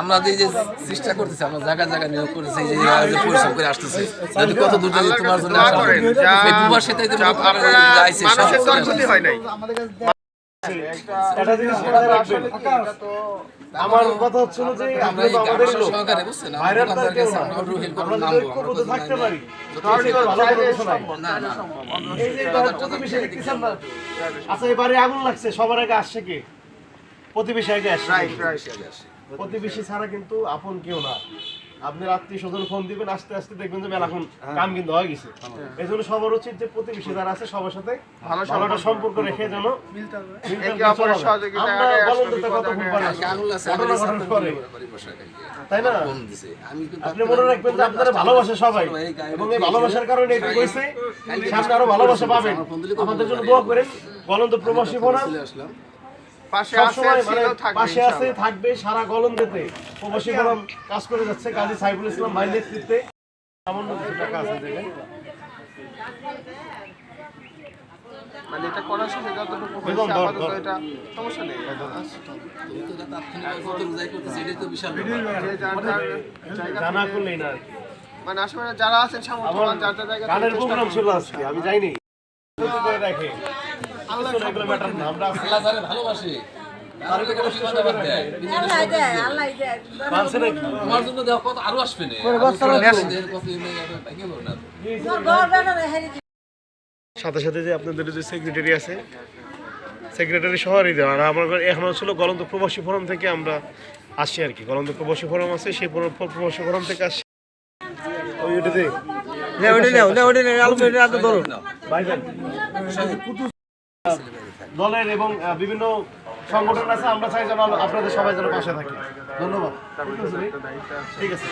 আমরা যে যে চেষ্টা করতেছি আমরা জায়গা জায়গা নিয়োগ করেছি যে যে পরিশ্রম করে আসতেছে। যদি কত দূর যদি তোমার জন্য আসা করেন, এই আপনারা মানুষের তো ক্ষতি হয় নাই। একটা জিনিস রাখবেন আমার কথা হচ্ছে যে আমরা আমাদের লোক। আমরা ঐক্যবদ্ধ থাকতে পারি এই যে প্রতিবেশী দেখতেছেন না আচ্ছা এবারে আগুন লাগছে সবার আগে আসছে কে? প্রতিবেশী আগে আসছে। প্রতিবেশী ছাড়া কিন্তু আপন কেউ না। আপনি আত্মীয় স্বজন ফোন দিবেন আস্তে আস্তে দেখবেন যে মেলা কাম কিন্তু হয়ে গেছে। এই জন্য সবার উচিত যে প্রতিবেশী যারা আছে সবার সাথে ভালো সম্পর্ক রেখে যেন। তাই না? আপনি মনে রাখবেন যে আপনারা ভালোবাসে সবাই এবং এই ভালোবাসার কারণে এটা কইছে সামনে আরও ভালোবাসা পাবেন। আমাদের জন্য দোয়া করেন। বলেন তো প্রবাসী আসলাম। পাশে আছে সবসময় মানে থাকবে পাশে আছে থাকবে সারা গলম যেতে প্রবাসী ফোরাম কাজ করে যাচ্ছে কাজী সাইফুল ইসলাম ভাই নেতৃত্বে। সামান্য কিছু টাকা আছে দেখেন। মানে এটা করার শেষে যতটুকু হয়েছে আপাতত এটা সমস্যা নেই। জানা করলেই না মানে আসলে যারা আছেন সামর্থ্যবান যার যার জায়গা গানের প্রোগ্রাম ছিল আজকে আমি যাইনি। করে রাখে না, না, আমরা। আল্লাহ ভালোবাসে? তোমার জন্য দেওয়া কত আরও আসবে না? না। সাথে সাথে যে আপনাদের যে সেক্রেটারি আছে সেক্রেটারি শহরই দেওয়া। আর আমার এখন ছিল গলন্দ প্রবাসী ফোরাম থেকে আমরা আসছি আর কি। গলন্দ প্রবাসী ফোরাম আছে সেই পুরো প্রবাসী ফোরাম থেকে আসছি ওই ওটাতে ভাইজান, দলের এবং বিভিন্ন সংগঠন আছে আমরা চাই যেন আপনাদের সবাই যেন পাশে থাকি। ধন্যবাদ। ঠিক আছে।